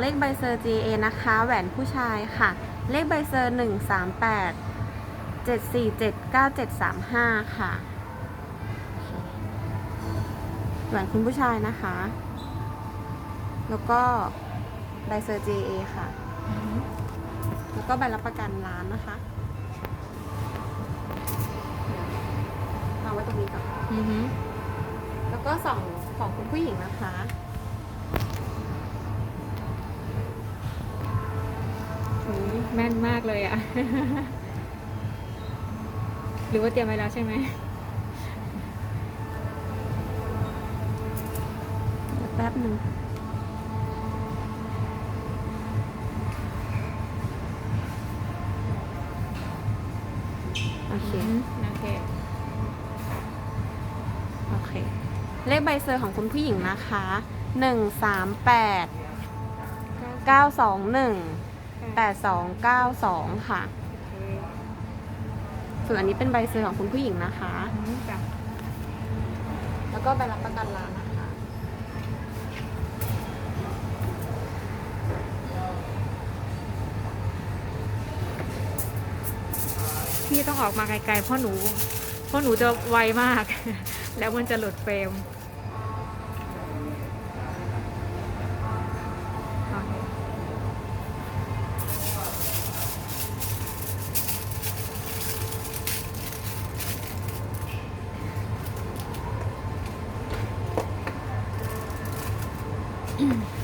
เลขใบเซอร์ GA นะคะ แหวนผู้ชายค่ะ เลขใบเซอร์ 138 747 9735 ค่ะ แหวนคุณผู้ชายนะคะ แล้วก็ใบเซอร์ GA ค่ะ แล้วก็ใบรับประกันร้านนะคะเอาไว้ตรงนี้ก่อนอือฮึแล้วก็สองของคุณผู้หญิงนะคะ แม่นมากเลยอะหรือว่าเตรียมไว้แล้วใช่ไหมเดี๋ยวแป๊บหนึ่งโอเค โอเค โอเค เลขใบเซอร์ของคุณผู้หญิงนะคะ หนึ่งสามแปดเก้าสองหนึ่ง แปดสองเก้าสองค่ะ ส่วนอันนี้เป็นใบเซอร์ของคุณผู้หญิงนะคะอืมจ้ะแล้วก็ใบรับประกันร้านนะคะ พี่ต้องออกมาไกลๆเพราะหนู เพราะหนูจะไวมาก แล้วมันจะหลุดเฟรม Mm-hmm.